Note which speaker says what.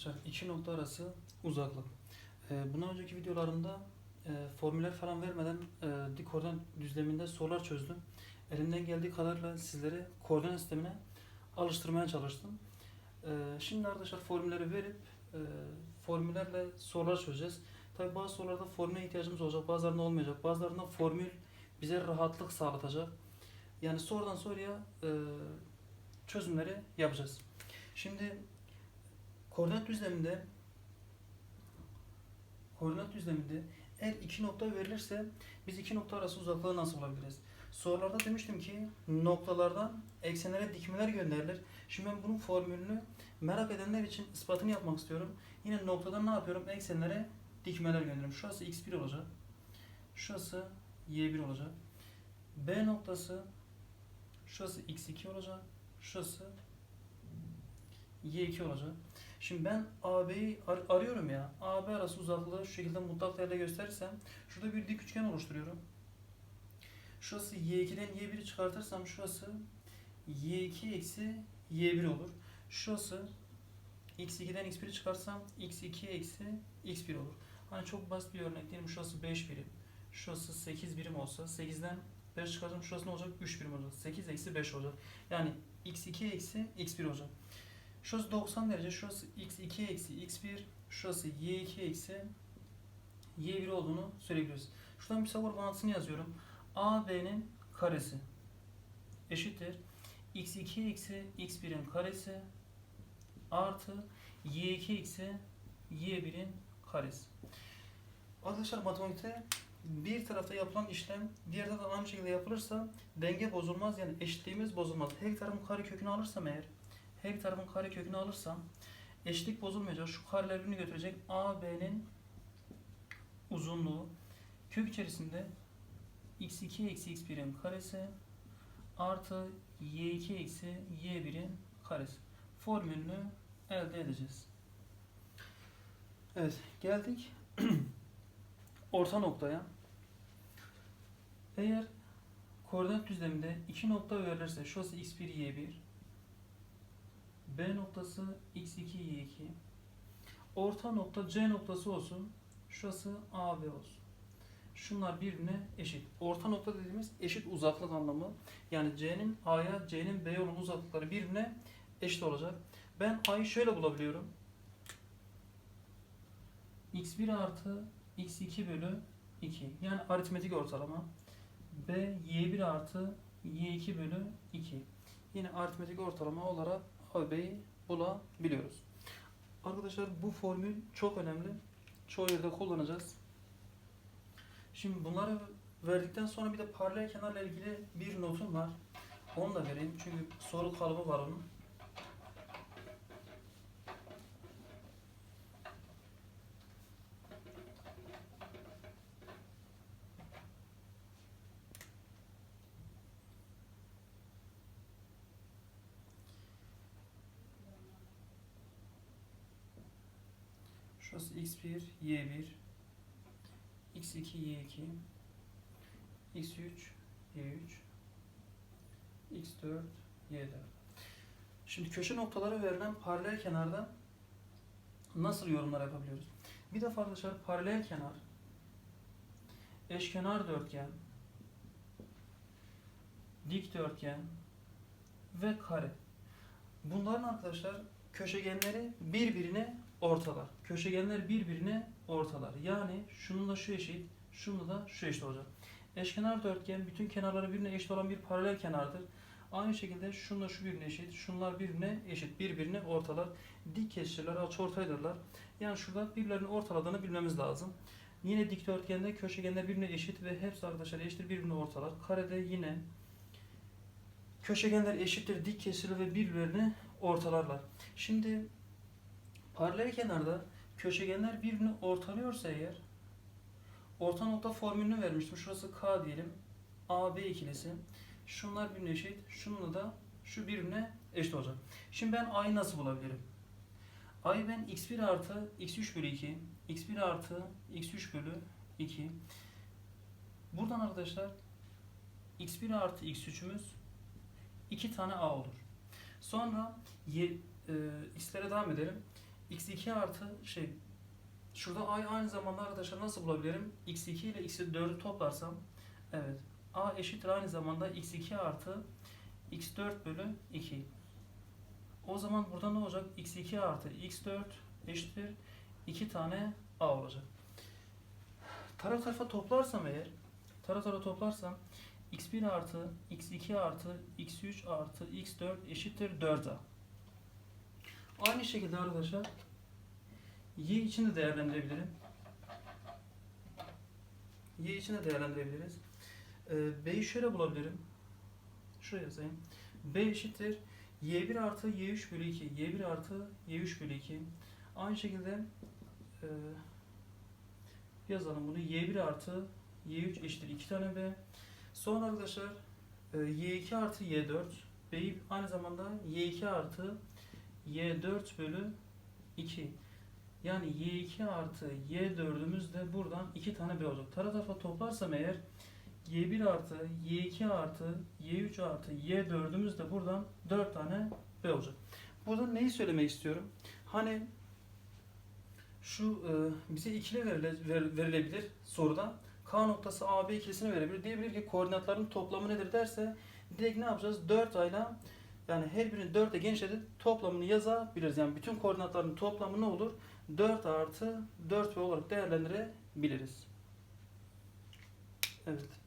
Speaker 1: Arkadaşlar iki nokta arası uzaklık. Ee, bundan önceki videolarımda e, formüller falan vermeden e, dik koordinat düzleminde sorular çözdüm. Elimden geldiği kadarıyla sizlere koordinat sistemine alıştırmaya çalıştım. E, şimdi arkadaşlar formülleri verip e, formüllerle sorular çözeceğiz. Tabi bazı sorularda formüle ihtiyacımız olacak, bazılarında olmayacak. Bazılarında formül bize rahatlık sağlatacak. Yani sorudan soruya e, çözümleri yapacağız. Şimdi koordinat düzleminde koordinat düzleminde eğer iki nokta verilirse biz iki nokta arası uzaklığı nasıl bulabiliriz? Sorularda demiştim ki noktalardan eksenlere dikmeler gönderilir. Şimdi ben bunun formülünü merak edenler için ispatını yapmak istiyorum. Yine noktadan ne yapıyorum? Eksenlere dikmeler gönderiyorum. Şurası x1 olacak. Şurası y1 olacak. B noktası şurası x2 olacak. Şurası y2 olacak. Şimdi ben AB'yi ar- arıyorum ya. AB arası uzaklığı şu şekilde mutlak değerle gösterirsem şurada bir dik üçgen oluşturuyorum. Şurası Y2'den Y1'i çıkartırsam şurası Y2 eksi Y1 olur. Şurası X2'den X1'i çıkarsam X2 eksi X1 olur. Hani çok basit bir örnek diyelim şurası 5 birim. Şurası 8 birim olsa 8'den 5 çıkarsam şurası ne olacak? 3 birim olacak. 8 eksi 5 olacak. Yani X2 eksi X1 olacak. Şurası 90 derece, şurası x2 eksi x1, şurası y2 eksi y1 olduğunu söyleyebiliriz. Şuradan bir sabır bağıntısını yazıyorum. AB'nin karesi eşittir. x2 eksi x1'in karesi artı y2 eksi y1'in karesi. Arkadaşlar matematikte bir tarafta yapılan işlem diğer tarafta aynı şekilde yapılırsa denge bozulmaz yani eşitliğimiz bozulmaz. Her tarafın kare kökünü alırsam eğer her bir tarafın kare kökünü alırsam eşitlik bozulmayacak. Şu kareler birbirini götürecek. AB'nin uzunluğu kök içerisinde x2 eksi x1'in karesi artı y2 eksi y1'in karesi. Formülünü elde edeceğiz. Evet geldik orta noktaya. Eğer koordinat düzleminde iki nokta verilirse şurası x1 y1 B noktası x2 y2 orta nokta C noktası olsun. Şurası AB olsun. Şunlar birbirine eşit. Orta nokta dediğimiz eşit uzaklık anlamı. Yani C'nin A'ya, C'nin B'ye olan uzaklıkları birbirine eşit olacak. Ben A'yı şöyle bulabiliyorum. x1 artı x2 bölü 2. Yani aritmetik ortalama. B y1 artı y2 bölü 2. Yine aritmetik ortalama olarak AB'yi bulabiliyoruz. Arkadaşlar bu formül çok önemli. Çoğu yerde kullanacağız. Şimdi bunları verdikten sonra bir de paralel kenarla ilgili bir notum var. Onu da vereyim çünkü soru kalıbı var onun. Şurası x1, y1, x2, y2, x3, y3, x4, y4. Şimdi köşe noktaları verilen paralel kenarda nasıl yorumlar yapabiliyoruz? Bir defa arkadaşlar paralel kenar, eşkenar dörtgen, dikdörtgen ve kare. Bunların arkadaşlar köşegenleri birbirine ortalar. Köşegenler birbirine ortalar. Yani şununla şu eşit, şununla da şu eşit olacak. Eşkenar dörtgen bütün kenarları birbirine eşit olan bir paralel kenardır. Aynı şekilde şununla şu birbirine eşit, şunlar birbirine eşit, birbirine ortalar. Dik kesişirler, açıortaydırlar. Yani şurada birbirlerini ortaladığını bilmemiz lazım. Yine dikdörtgende köşegenler birbirine eşit ve hepsi arkadaşlar eşittir birbirine ortalar. Karede yine köşegenler eşittir, dik kesilir ve birbirlerini ortalarlar. Şimdi Paralel kenarda köşegenler birbirini ortalıyorsa eğer orta nokta formülünü vermiştim. Şurası K diyelim. AB ikilisi. Şunlar birbirine eşit. Şununla da şu birbirine eşit olacak. Şimdi ben A'yı nasıl bulabilirim? A'yı ben x1 artı x3 bölü 2 x1 artı x3 bölü 2 Buradan arkadaşlar x1 artı x3'ümüz 2 tane A olur. Sonra y, e, x'lere devam edelim. x2 artı şey şurada a aynı zamanda arkadaşlar nasıl bulabilirim? x2 ile x4'ü toplarsam evet a eşittir aynı zamanda x2 artı x4 bölü 2. O zaman burada ne olacak? x2 artı x4 eşittir 2 tane a olacak. Taraf tarafa toplarsam eğer taraf tarafa toplarsam x1 artı x2 artı x3 artı x4 eşittir 4a. Aynı şekilde arkadaşlar y için de değerlendirebilirim. y için de değerlendirebiliriz. Ee, b'yi şöyle bulabilirim. Şuraya yazayım. b eşittir y1 artı y3 bölü 2. y1 artı y3 bölü 2. Aynı şekilde e, yazalım bunu. y1 artı y3 eşittir 2 tane b. Sonra arkadaşlar e, y2 artı y4 b'yi aynı zamanda y2 artı y4 bölü 2. Yani y2 artı y4'ümüz de buradan 2 tane b olacak. Taraf tarafa toplarsam eğer y1 artı y2 artı y3 artı y4'ümüz de buradan 4 tane b olacak. Burada neyi söylemek istiyorum? Hani şu e, bize ikili verile, ver- verilebilir soruda. K noktası AB ikilisini verebilir. Diyebilir ki koordinatların toplamı nedir derse direkt ne yapacağız? 4 ayla yani her birini 4'e genişletip toplamını yazabiliriz. Yani bütün koordinatların toplamı ne olur? 4 artı 4 olarak değerlendirebiliriz. Evet.